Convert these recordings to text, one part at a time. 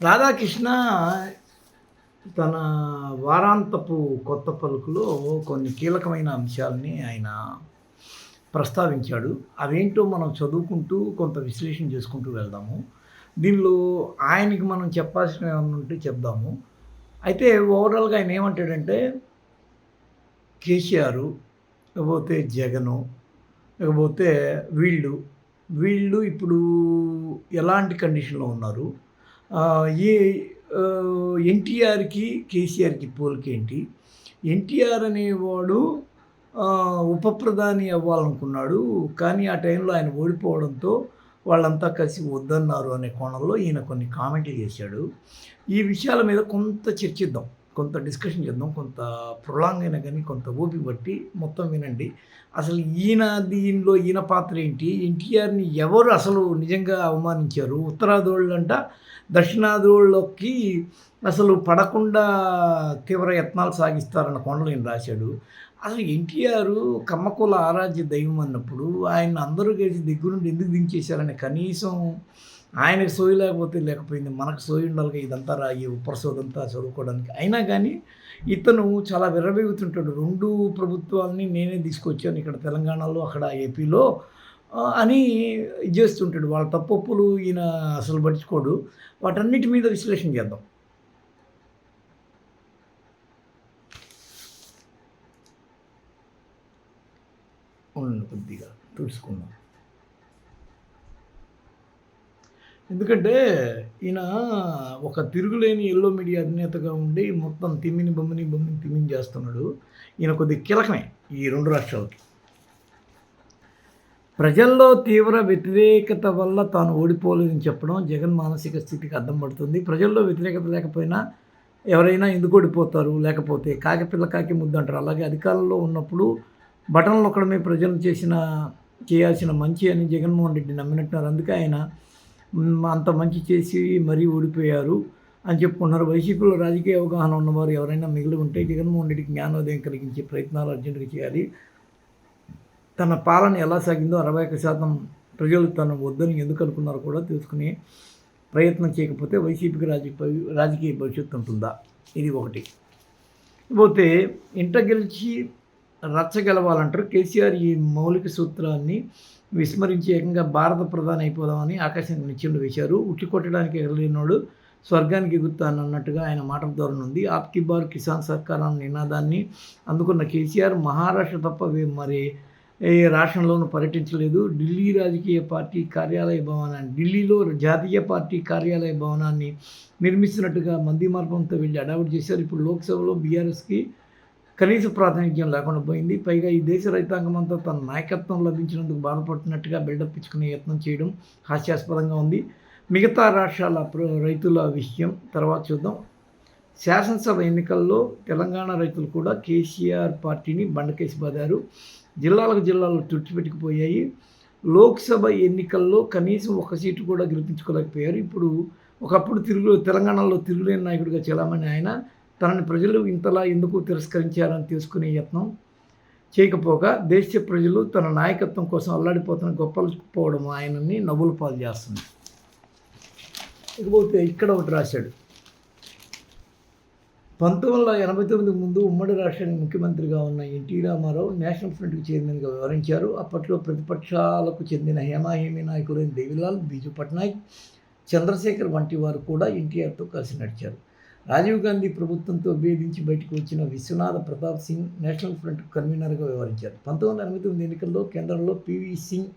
రాధాకృష్ణ తన వారాంతపు కొత్త పలుకులో కొన్ని కీలకమైన అంశాలని ఆయన ప్రస్తావించాడు. అవేంటో మనం చదువుకుంటూ కొంత విశ్లేషణ చేసుకుంటూ వెళ్దాము. దీనిలో ఆయనకి మనం చెప్పాల్సిన ఏమన్నా ఉంటే చెప్దాము. అయితే ఓవరాల్గా ఆయన ఏమంటాడంటే కేసీఆర్ లేకపోతే జగను లేకపోతే వీళ్ళు వీళ్ళు ఇప్పుడు ఎలాంటి కండిషన్లో ఉన్నారు? ఈ ఎన్టీఆర్కి కేసీఆర్కి పోలికేంటి? ఎన్టీఆర్ అనేవాడు ఉప ప్రధాని అవ్వాలనుకున్నాడు కానీ ఆ టైంలో ఆయన ఓడిపోవడంతో వాళ్ళంతా కలిసి వద్దన్నారు అనే కోణంలో ఈయన కొన్ని కామెంట్లు చేశాడు. ఈ విషయాల మీద కొంత చర్చిద్దాం. కొంత డిస్కషన్ చేద్దాం కొంత ప్రొలాంగ్ అయినా కానీ కొంత ఊపి బట్టి మొత్తం వినండి. అసలు ఈయన దీనిలో ఈయన పాత్ర ఏంటి? ఎన్టీఆర్ని ఎవరు అసలు నిజంగా అవమానించారు? ఉత్తరాదోళ్ళంట దక్షిణాదోళ్ళకి అసలు పడకుండా తీవ్ర యత్నాలు సాగిస్తారన్న కొండలు రాశాడు. అసలు ఎన్టీఆర్ కమ్మకుల ఆరాధ్య దైవం అన్నప్పుడు ఆయన అందరూ కలిసి దగ్గరుండి ఎందుకు దించేశారని కనీసం ఆయనకు సోయి లేకపోతే లేకపోయింది మనకు సోయి ఉండాలి ఇదంతా రా ఈ ఉపరసోదంతా చదువుకోవడానికి. అయినా కానీ ఇతను చాలా విరవేగుతుంటాడు రెండు ప్రభుత్వాలని నేనే తీసుకొచ్చాను ఇక్కడ తెలంగాణలో అక్కడ ఏపీలో అని ఇది చేస్తుంటాడు. వాళ్ళ తప్పప్పులు ఈయన అసలు పట్టించుకోడు. వాటన్నిటి మీద విశ్లేషణ చేద్దాం. ఉండండి కొద్దిగా తుడుచుకుందాం ఎందుకంటే ఈయన ఒక తిరుగులేని ఎల్లో మీడియా అధినేతగా ఉండి మొత్తం తిమ్మిని బొమ్మిని బొమ్మిని తిమ్మిని చేస్తున్నాడు. ఈయన కొద్ది కీలకమే ఈ రెండు రాష్ట్రాలకి. ప్రజల్లో తీవ్ర వ్యతిరేకత వల్ల తాను ఓడిపోలేదని చెప్పడం జగన్ మానసిక స్థితికి అర్థం పడుతుంది. ప్రజల్లో వ్యతిరేకత లేకపోయినా ఎవరైనా ఎందుకు ఓడిపోతారు? లేకపోతే కాకిపిల్ల కాకి ముద్దు అంటారు. అలాగే అధికారంలో ఉన్నప్పుడు బటన్లు ఒక్కడమే ప్రజలు చేసిన చేయాల్సిన మంచి అని జగన్మోహన్ రెడ్డి నమ్మినట్టున్నారు. అందుకే ఆయన అంత మంచి చేసి మరీ ఓడిపోయారు అని చెప్పుకున్నారు వైసీపీలో రాజకీయ అవగాహన ఉన్నవారు ఎవరైనా మిగిలి ఉంటే జగన్మోహన్ రెడ్డికి జ్ఞానోదయం కలిగించే ప్రయత్నాలు అర్జెంటుగా చేయాలి. తన పాలన ఎలా సాగిందో అరవై ఒక్క శాతం ప్రజలు తను వద్దని ఎందుకు అనుకున్నారో కూడా తెలుసుకునే ప్రయత్నం చేయకపోతే వైసీపీకి రాజకీయ రాజకీయ భవిష్యత్తు ఉంటుందా? ఇది ఒకటి. పోతే ఇంట గెలిచి రచ్చ గెలవాలంటారు కేసీఆర్ ఈ మౌలిక సూత్రాన్ని విస్మరించి ఏకంగా భారత ప్రధాని అయిపోదామని ఆకాశం నిత్యంలో వేశారు. ఉట్టి కొట్టడానికి ఎగరలేనోడు స్వర్గానికి ఎగురుతాను అన్నట్టుగా ఆయన మాటల ద్వారా ఉంది ఆప్కి బార్ కిసాన్ సర్కార్ అన్న నినాదాన్ని అందుకున్న కేసీఆర్ మహారాష్ట్ర తప్ప మరి ఏ రాష్ట్రంలోనూ పర్యటించలేదు. ఢిల్లీ రాజకీయ పార్టీ కార్యాలయ భవనాన్ని ఢిల్లీలో జాతీయ పార్టీ కార్యాలయ భవనాన్ని నిర్మిస్తున్నట్టుగా మంది మార్గంతో వెళ్ళి అడావుట్ చేశారు. ఇప్పుడు లోక్సభలో బీఆర్ఎస్కి కనీస ప్రాతినిధ్యం లేకుండా పోయింది. పైగా ఈ దేశ రైతాంగం అంతా తన నాయకత్వం లభించినందుకు బాధపడుతున్నట్టుగా బిల్డప్ ఇచ్చుకునే యత్నం చేయడం హాస్యాస్పదంగా ఉంది. మిగతా రాష్ట్రాల రైతుల విషయం తర్వాత చూద్దాం. శాసనసభ ఎన్నికల్లో తెలంగాణ రైతులు కూడా కేసీఆర్ పార్టీని బండకేసి బాదారు. జిల్లాలకు జిల్లాలు తుడిచిపెట్టుకుపోయాయి లోక్సభ ఎన్నికల్లో కనీసం ఒక సీటు కూడా గెలిపించుకోలేకపోయారు. ఇప్పుడు ఒకప్పుడు తిరుగు తెలంగాణలో తిరుగులేని నాయకుడిగా చెలామని ఆయన తనని ప్రజలు ఇంతలా ఎందుకు తిరస్కరించారని తెలుసుకునే యత్నం చేయకపోగా దేశ ప్రజలు తన నాయకత్వం కోసం అల్లాడిపోతున్న గొప్పపోవడం ఆయనని నవ్వుల పాలు చేస్తుంది. ఇకపోతే ఇక్కడ ఒకటి రాశాడు. పంతొమ్మిది వందల ఎనభై తొమ్మిది ముందు ఉమ్మడి రాష్ట్రానికి ముఖ్యమంత్రిగా ఉన్న ఎన్టీ రామారావు నేషనల్ ఫ్రంట్కి చైర్మన్గా వివరించారు. అప్పట్లో ప్రతిపక్షాలకు చెందిన హేమాహేమి నాయకులైన దేవిలాల్ బీజు పట్నాయక్ చంద్రశేఖర్ వంటి వారు కూడా ఎన్టీఆర్తో కలిసి నడిచారు. రాజీవ్ గాంధీ ప్రభుత్వంతో భేదించి బయటకు వచ్చిన విశ్వనాథ ప్రతాప్ సింగ్ నేషనల్ ఫ్రంట్ కన్వీనర్గా వ్యవహరించారు. పంతొమ్మిది వందల ఎనభై తొమ్మిది ఎన్నికల్లో కేంద్రంలో పివి సింగ్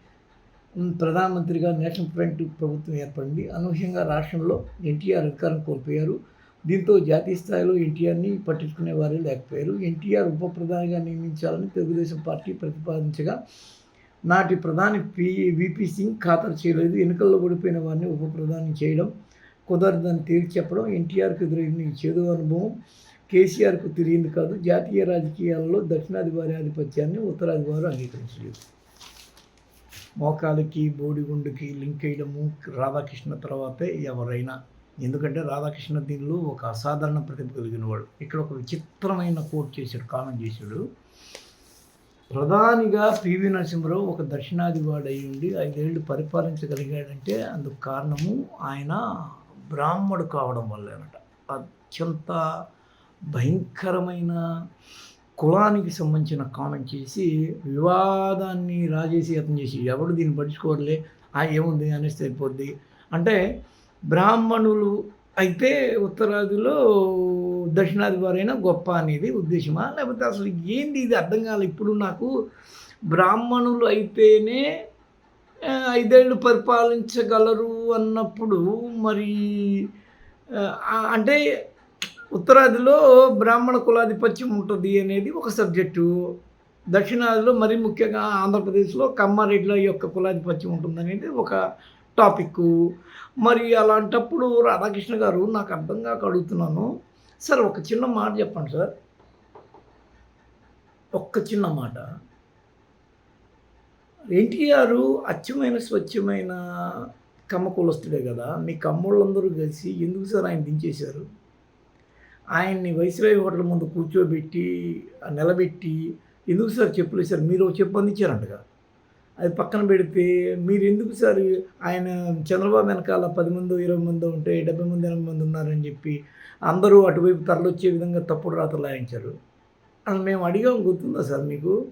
ప్రధానమంత్రిగా నేషనల్ ఫ్రంట్ ప్రభుత్వం ఏర్పడింది. అనూహ్యంగా రాష్ట్రంలో ఎన్టీఆర్ అధికారం కోల్పోయారు. దీంతో జాతీయ స్థాయిలో ఎన్టీఆర్ని పట్టించుకునే వారే లేకపోయారు. ఎన్టీఆర్ ఉప ప్రధానిగా నియమించాలని తెలుగుదేశం పార్టీ ప్రతిపాదించగా నాటి ప్రధాని పి విపి సింగ్ ఖాతరు చేయలేదు. ఎన్నికల్లో ఓడిపోయిన వారిని ఉప ప్రధాని చేయడం కుదరదని తేల్చి చెప్పడం ఎన్టీఆర్కు ఎదురైన ఈ చేదు అనుభవం కేసీఆర్కు తిరిగింది కాదు. జాతీయ రాజకీయాల్లో దక్షిణాది వారి ఆధిపత్యాన్ని ఉత్తరాది వారు అంగీకరించలేదు. మోకాలికి బోడిగుండుకి లింక్ వేయడము రాధాకృష్ణ తర్వాతే ఎవరైనా. ఎందుకంటే రాధాకృష్ణ దీనిలో ఒక అసాధారణ ప్రతిభ కలిగిన వాడు. ఇక్కడ ఒక విచిత్రమైన కోట్ చేశాడు కామెంట్ చేశాడు. ప్రధానిగా పివి నరసింహరావు ఒక దక్షిణాది వాడు అయి ఉండి ఐదేళ్ళు పరిపాలించగలిగాడంటే అందుకు కారణము ఆయన బ్రాహ్మడు కావడం వల్లేనట. అత్యంత భయంకరమైన కులానికి సంబంధించిన కామెంట్ చేసి వివాదాన్ని రాజేసి అతను చేసి ఎవడు దీన్ని పట్టించుకోవట్లే? ఆ ఏముంది? అనేసి సరిపోద్ది అంటే బ్రాహ్మణులు అయితే ఉత్తరాదిలో దక్షిణాది వారైనా గొప్ప అనేది ఉద్దేశమా? లేకపోతే అసలు ఏంది ఇది అర్థం కాలేదు ఇప్పుడు నాకు బ్రాహ్మణులు అయితేనే ఐదేళ్ళు పరిపాలించగలరు అన్నప్పుడు మరి అంటే ఉత్తరాదిలో బ్రాహ్మణ కులాధిపత్యం ఉంటుంది అనేది ఒక సబ్జెక్టు. దక్షిణాదిలో మరి ముఖ్యంగా ఆంధ్రప్రదేశ్లో కమ్మారెడ్డిల యొక్క కులాధిపత్యం ఉంటుంది అనేది ఒక టాపిక్ మరి అలాంటప్పుడు రాధాకృష్ణ గారు నాకు అర్థం కాక అడుగుతున్నాను. సార్ ఒక చిన్న మాట చెప్పండి సార్. ఒక్క చిన్న మాట. ఎన్టీఆర్ అచ్చమైన స్వచ్ఛమైన కమ్మ కులస్తుడే కదా. మీ కమ్ముళ్ళందరూ కలిసి ఎందుకు సార్ ఆయన దించేశారు? ఆయన్ని వైస్రాయ్ హోటల్ ముందు కూర్చోబెట్టి నిలబెట్టి ఎందుకు సార్ చెప్పులు సార్? మీరు ఒక చెప్పు అందించారంటగా. అది పక్కన పెడితే మీరు ఎందుకు సార్ ఆయన చంద్రబాబు వెనకాల పది మంది ఇరవై మంది ఉంటే డెబ్బై మంది ఎనభై మంది ఉన్నారని చెప్పి అందరూ అటువైపు తరలొచ్చే విధంగా తప్పుడు రాతలు రాయించారు. అని మేము అడిగాం గుర్తుందా సార్ మీకు?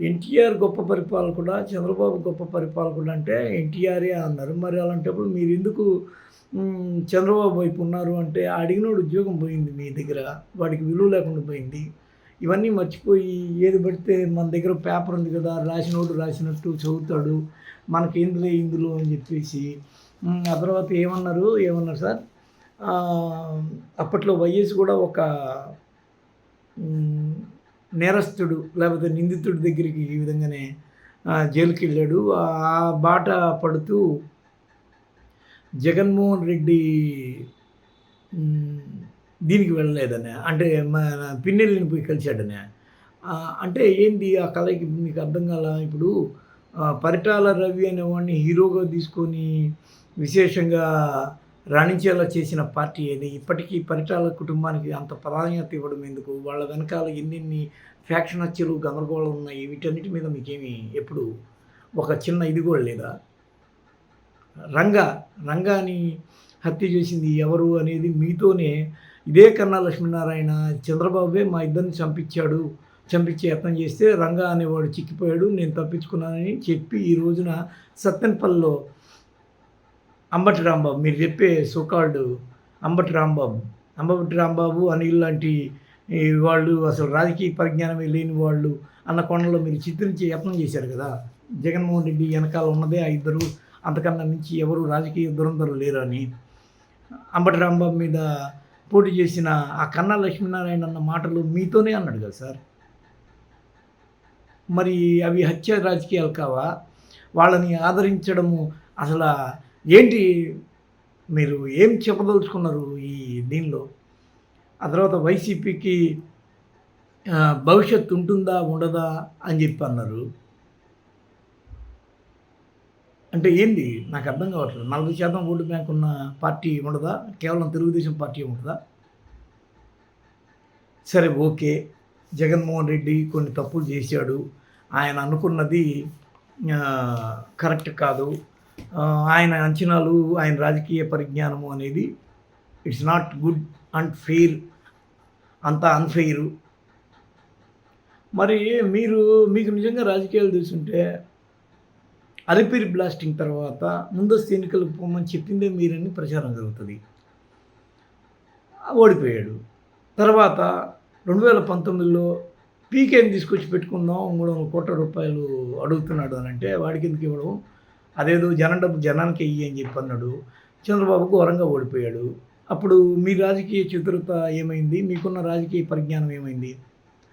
ఎన్టీఆర్ గొప్ప పరిపాలకుడా చంద్రబాబు గొప్ప పరిపాలకుడు అంటే ఎన్టీఆరే అన్నారు మరి అలాంటప్పుడు మీరు ఎందుకు చంద్రబాబు వైపు ఉన్నారు అంటే అడిగినోడు ఉద్యోగం పోయింది మీ దగ్గర వాడికి విలువ లేకుండా పోయింది. ఇవన్నీ మర్చిపోయి ఏది పడితే మన దగ్గర పేపర్ ఉంది కదా రాసినోడు రాసినట్టు చదువుతాడు మనకి ఇందులో ఇందులో అని చెప్పేసి. ఆ తర్వాత ఏమన్నారు ఏమన్నారు సార్? అప్పట్లో వైఎస్ కూడా ఒక నేరస్తుడు లేకపోతే నిందితుడి దగ్గరికి ఈ విధంగానే జైలుకి వెళ్ళాడు ఆ బాట పడుతూ జగన్మోహన్ రెడ్డి దీనికి వెళ్ళలేదనే అంటే మన పిన్నెల్లిని పోయి కలిశాడనే అంటే ఏంది ఆ కళకి మీకు అర్థం కాల? ఇప్పుడు పరిటాల రవి అనేవాడిని హీరోగా తీసుకొని విశేషంగా రాణించేలా చేసిన పార్టీ ఏది? ఇప్పటికీ పరిటాల కుటుంబానికి అంత ప్రాధాన్యత ఇవ్వడం ఎందుకు? వాళ్ళ వెనకాల ఎన్నెన్ని ఫ్యాక్షన్ హత్యలు గందరగోళం ఉన్నాయి? వీటన్నిటి మీద మీకేమి ఎప్పుడు ఒక చిన్న ఇది కూడా లేదా? రంగా రంగాని హత్య చేసింది ఎవరు అనేది మీతోనే ఇదే కన్నా లక్ష్మీనారాయణ చంద్రబాబే మా ఇద్దరిని చంపించాడు చంపించే యత్నం చేస్తే రంగా అనేవాడు చిక్కిపోయాడు నేను తప్పించుకున్నానని చెప్పి ఈ రోజున సత్తెనపల్లిలో అంబటి రాంబాబు మీరు చెప్పే సోకాల్డ్ అంబటి రాంబాబు. అంబటి రాంబాబు అనిల్ లాంటి వాళ్ళు అసలు రాజకీయ పరిజ్ఞానమే లేని వాళ్ళు అన్న కోణంలో మీరు చిత్రించే యత్నం చేశారు కదా. జగన్మోహన్ రెడ్డి వెనకాల ఉన్నదే ఆ ఇద్దరు అంతకన్నా మించి ఎవరు రాజకీయ దురంధరు లేరని అంబటి రాంబాబు మీద పోటీ చేసిన ఆ కన్నా లక్ష్మీనారాయణ అన్న మాటలు మీతోనే అన్నాడు కదా సార్. మరి అవి హత్య రాజకీయాలు కావా? వాళ్ళని ఆదరించడము అసలు ఏంటి మీరు ఏం చెప్పదలుచుకున్నారు ఈ దీనిలో? ఆ తర్వాత వైసీపీకి భవిష్యత్తు ఉంటుందా ఉండదా అని చెప్పి అన్నారు. అంటే ఏంది? నాకు అర్థం కావట్లేదు. నలభై శాతం ఓటు బ్యాంక్ ఉన్న పార్టీ ఉండదా? కేవలం తెలుగుదేశం పార్టీ ఉండదా? సరే ఓకే. జగన్మోహన్ రెడ్డి కొన్ని తప్పులు చేశాడు. ఆయన అనుకున్నది కరెక్ట్ కాదు. ఆయన అంచనాలు ఆయన రాజకీయ పరిజ్ఞానము అనేది it's not good and fair అంత అన్ఫెయిర్ మరి మీరు మీకు నిజంగా రాజకీయాలు తెలుసుంటే అలిపిరి బ్లాస్టింగ్ తర్వాత ముందస్తు ఎన్నికలకు పోమని చెప్పిందే మీరని ప్రచారం జరుగుతుంది. ఓడిపోయాడు. తర్వాత రెండు వేల పంతొమ్మిదిలో పీకేని తీసుకొచ్చి పెట్టుకుందాం మూడు వందల కోట్ల రూపాయలు అడుగుతున్నాడు అని అంటే వాడికి ఎందుకు ఇవ్వడం? అదేదో జనం డబ్బు జనానికి ఇయ్యి అని చెప్పి అన్నాడు. చంద్రబాబు ఘోరంగా ఓడిపోయాడు. అప్పుడు మీ రాజకీయ చతురత ఏమైంది? మీకున్న రాజకీయ పరిజ్ఞానం ఏమైంది?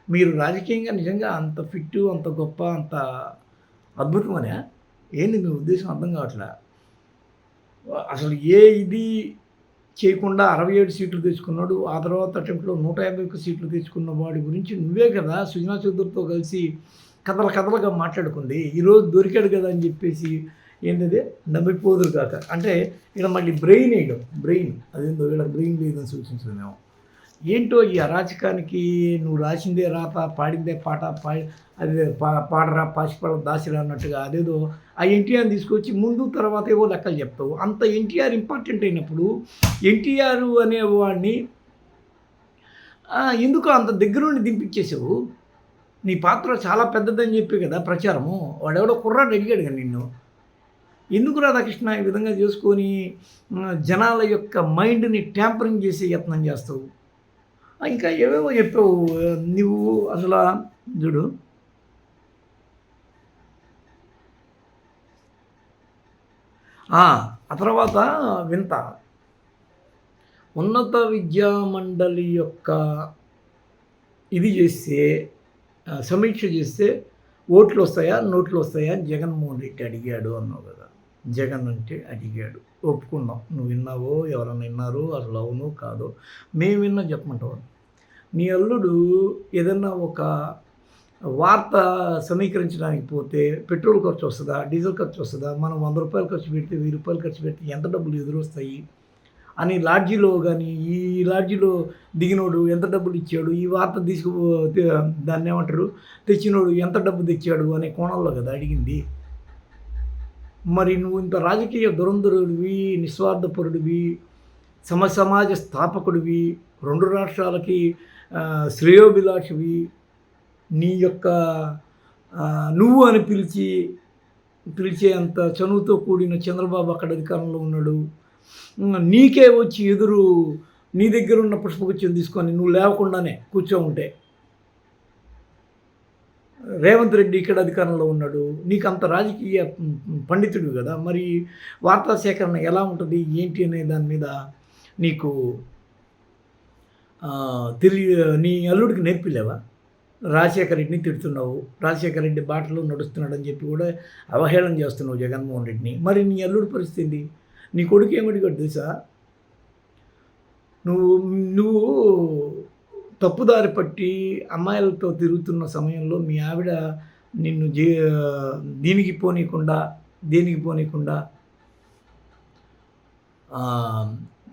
మీరు రాజకీయంగా నిజంగా అంత ఫిట్ అంత గొప్ప అంత అద్భుతమనే? ఏంది మీ ఉద్దేశం? అర్థం కావట్లే? అసలు ఏ ఇది చేయకుండా అరవై ఏడు సీట్లు తెచ్చుకున్నాడు ఆ తర్వాత అటెంప్ట్లో నూట యాభై ఒక్క సీట్లు తెచ్చుకున్న వాడి గురించి నువ్వే కదా సుజనా చౌదరితో కలిసి కథల కథలుగా మాట్లాడుకుంది. ఈరోజు దొరికాడు కదా అని చెప్పేసి ఏంటది? నమ్మిపోదురు కాక. అంటే ఇక్కడ మళ్ళీ బ్రెయిన్ వేయడం. బ్రెయిన్ అదేందో వీళ్ళ బ్రెయిన్ లేదని సూచించడం మేము ఏంటో ఈ అరాచకానికి నువ్వు రాసిందే రాత పాడిందే పాట పా అది పా పాడరా పాసిపడ దాసిరా అన్నట్టుగా అదేదో ఆ ఎన్టీఆర్ని తీసుకొచ్చి ముందు తర్వాత ఏవో లెక్కలు చెప్తావు. అంత ఎన్టీఆర్ ఇంపార్టెంట్ అయినప్పుడు ఎన్టీఆర్ అనేవాడిని ఎందుకు అంత దగ్గరుండి దింపించేసావు నీ పాత్ర చాలా పెద్దదని చెప్పి కదా ప్రచారము. వాడెవడో కుర్రాడు అడిగాడు కదా నిన్ను. ఎందుకు రాధాకృష్ణ ఈ విధంగా చేసుకొని జనాల యొక్క మైండ్ని ట్యాంపరింగ్ చేసే యత్నం చేస్తావు? ఇంకా ఏవేవో చెప్పావు నువ్వు అసలు చూడు. ఆ తర్వాత వింత. ఉన్నత విద్యా మండలి యొక్క ఇది చేస్తే సమీక్ష చేస్తే ఓట్లు వస్తాయా నోట్లు వస్తాయా అని జగన్మోహన్ రెడ్డి అడిగాడు అన్నావు కదా. జగన్ అంటే అడిగాడు. ఒప్పుకున్నాం. నువ్వు విన్నావో? ఎవరన్నా విన్నారు? అసలు అవును? కాదు? మేము విన్నా చెప్పమంటావు? నీ అల్లుడు ఏదన్నా ఒక వార్త సమీకరించడానికి పోతే పెట్రోల్ ఖర్చు వస్తుందా? డీజిల్ ఖర్చు వస్తుందా? మనం వంద రూపాయలు ఖర్చు పెడితే వెయ్యి రూపాయలు ఖర్చు పెడితే ఎంత డబ్బులు ఎదురొస్తాయి? అని లాడ్జీలో కానీ ఈ లాడ్జీలో దిగినోడు ఎంత డబ్బులు ఇచ్చాడు? ఈ వార్త తీసుకు దాన్ని ఏమంటారు? తెచ్చినోడు ఎంత డబ్బు తెచ్చాడు? అనే కోణంలో కదా అడిగింది. మరి నువ్వు ఇంత రాజకీయ దురంధరుడివి నిస్వార్థపరుడివి సమ సమాజ స్థాపకుడివి రెండు రాష్ట్రాలకి శ్రేయోభిలాషివి నీ యొక్క నువ్వు అని పిలిచి పిలిచే అంత చనువుతో కూడిన చంద్రబాబు అక్కడ అధికారంలో ఉన్నాడు. నీకే వచ్చి ఎదురు నీ దగ్గర ఉన్న పుష్పగుచ్చం తీసుకొని నువ్వు లేవకుండానే కూర్చో ఉంటే రేవంత్ రెడ్డి ఇక్కడ అధికారంలో ఉన్నాడు. నీకు అంత రాజకీయ పండితుడు కదా. మరి వార్తా సేకరణ ఎలా ఉంటుంది? ఏంటి అనే దాని మీద నీకు తిరిగి నీ అల్లుడికి నేర్పిలేవా? రాజశేఖర రెడ్డిని తిడుతున్నావు. రాజశేఖర రెడ్డి బాటలో నడుస్తున్నాడని చెప్పి కూడా అవహేళన చేస్తున్నావు జగన్మోహన్ రెడ్డిని. మరి నీ అల్లుడి పరిస్థితి నీ కొడుకు ఏమడిగాడు తెలుసా? నువ్వు నువ్వు తప్పుదారి పట్టి అమ్మాయిలతో తిరుగుతున్న సమయంలో మీ ఆవిడ నిన్ను జీ దీనికి పోనీయకుండా దేనికి పోనీయకుండా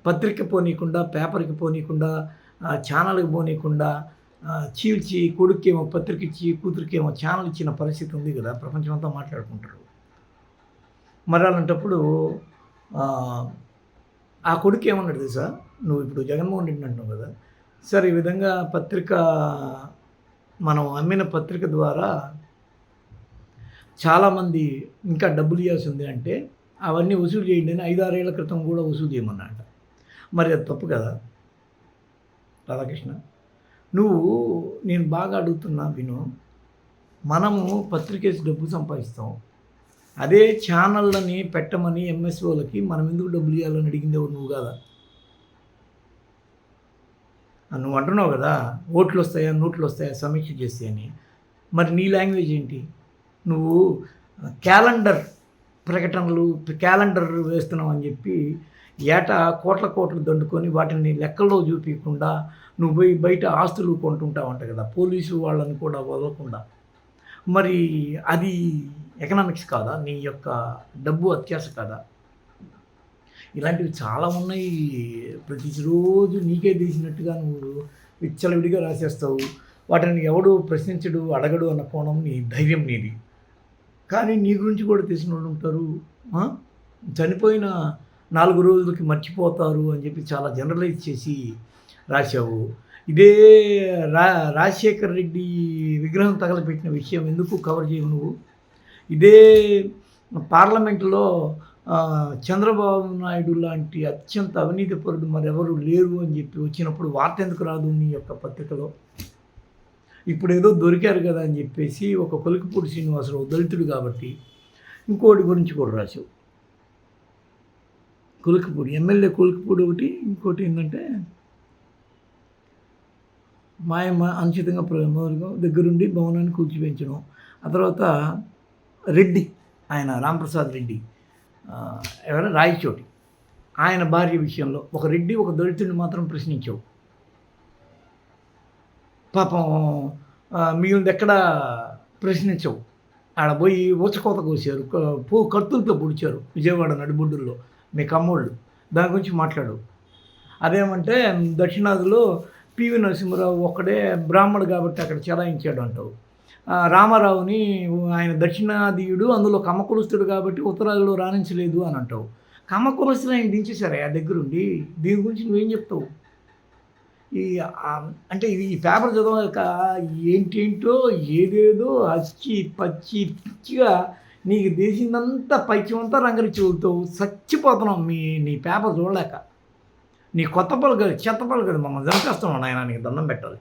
పత్రిక పోనీయకుండా పేపర్కి పోనీయకుండా ఛానల్కి పోనీయకుండా చీల్చి కొడుకేమో పత్రిక ఇచ్చి కూతురికేమో ఛానల్ ఇచ్చిన పరిస్థితి ఉంది కదా. ప్రపంచమంతా మాట్లాడుకుంటారు. మరి అలాంటప్పుడు ఆ, ఆ కొడుకు ఏమన్నాడు తెలుసా? నువ్వు ఇప్పుడు జగన్మోహన్ రెడ్డి అంటున్నావు కదా. సార్ ఈ విధంగా పత్రిక మనం అమ్మిన పత్రిక ద్వారా చాలామంది ఇంకా డబ్బులు ఇవ్వాల్సి ఉంది అంటే అవన్నీ వసూలు చేయండి అని ఐదారేళ్ళ క్రితం కూడా వసూలు చేయమన్నట మరి అది తప్పు కదా? రాధాకృష్ణ నువ్వు నేను బాగా అడుగుతున్నా విను. మనము పత్రికేసి డబ్బు సంపాదిస్తాం. అదే ఛానళ్ళని పెట్టమని ఎంఎస్ఓలకి మనం ఎందుకు డబ్బులు ఇవ్వాలని అడిగింది నువ్వు కదా? నువ్వు అంటున్నావు కదా ఓట్లు వస్తాయా నోట్లు వస్తాయా సమీక్ష చేస్తే అని మరి నీ లాంగ్వేజ్ ఏంటి? నువ్వు క్యాలెండర్ ప్రకటనలు క్యాలెండర్ వేస్తున్నావు అని చెప్పి ఏటా కోట్ల కోట్లు దండుకొని వాటిని లెక్కల్లో చూపించకుండా నువ్వు పోయి బయట ఆస్తులు కొంటుంటావంట కదా పోలీసు వాళ్ళని కూడా వదలకుండా. మరి అది ఎకనామిక్స్ కాదా? నీ యొక్క డబ్బు అత్యాశ కాదా? ఇలాంటివి చాలా ఉన్నాయి. ప్రతిరోజు నీకే తెలిసినట్టుగా నువ్వు విచ్చలవిడిగా రాసేస్తావు. వాటిని ఎవడు ప్రశ్నించడు అడగడు అన్న కోణం నీ ధైర్యం నీది. కానీ నీ గురించి కూడా తెలిసిన వాళ్ళు ఉంటారు. చనిపోయిన నాలుగు రోజులకి మర్చిపోతారు అని చెప్పి చాలా జనరలైజ్ చేసి రాశావు. ఇదే రా రాజశేఖర్ రెడ్డి విగ్రహం తగలపెట్టిన విషయం ఎందుకు కవర్ చేయవు నువ్వు? ఇదే పార్లమెంట్లో చంద్రబాబు నాయుడు లాంటి అత్యంత అవినీతిపరుడు మరెవరు లేరు అని చెప్పి వచ్చినప్పుడు వార్త ఎందుకు రాదు నీ యొక్క పత్రికలో? ఇప్పుడు ఏదో దొరికారు కదా అని చెప్పేసి ఒక కొలికిపూడి శ్రీనివాసరావు దళితుడు కాబట్టి ఇంకోటి గురించి కూడా రాశావు. కొలికిపూడి ఎమ్మెల్యే కొలికిపూడి ఒకటి ఇంకోటి ఏంటంటే మాయమ్మ అనుచితంగా మొదలుగా దగ్గరుండి భవనాన్ని కూర్చిపెంచడం ఆ తర్వాత రెడ్డి ఆయన రాంప్రసాద్ రెడ్డి. ఎవరైనా రాయచోటి. ఆయన భార్య విషయంలో ఒక రెడ్డి ఒక దళితుడిని మాత్రం ప్రశ్నించావు. పాపం మిగిలింది ఎక్కడ ప్రశ్నించవు. ఆడ పోయి ఊచకోత కోసారు పో కత్తులతో పొడిచారు విజయవాడ నడిబొడ్డుల్లో మీ కమ్మోళ్ళు. దాని గురించి మాట్లాడు అదేమంటే దక్షిణాదిలో పివి నరసింహరావు ఒక్కడే బ్రాహ్మడు కాబట్టి అక్కడ చెలాయించాడు అంటావు రామారావుని ఆయన దక్షిణాదీయుడు అందులో కమకులుస్తుడు కాబట్టి ఉత్తరాదిలో రాణించలేదు అని అంటావు. కమ్మకులుస్తులు ఆయన దించేశారు ఆ దగ్గరుండి? దీని గురించి నువ్వేం చెప్తావు? ఈ అంటే ఇది ఈ పేపర్ చదవక ఏంటేంటో ఏదేదో అచ్చి పచ్చి పిచ్చిగా నీకు దేశిందంతా పైచ్యమంతా రంగరించి వెళ్తావు చచ్చిపోతున్నావు మీ నీ పేపర్ చూడలేక. నీ కొత్త పలుకు చెత్త పలుకు మమ్మల్ని చంపేస్తున్నావు ఆయన నీకు దండం పెట్టాలి.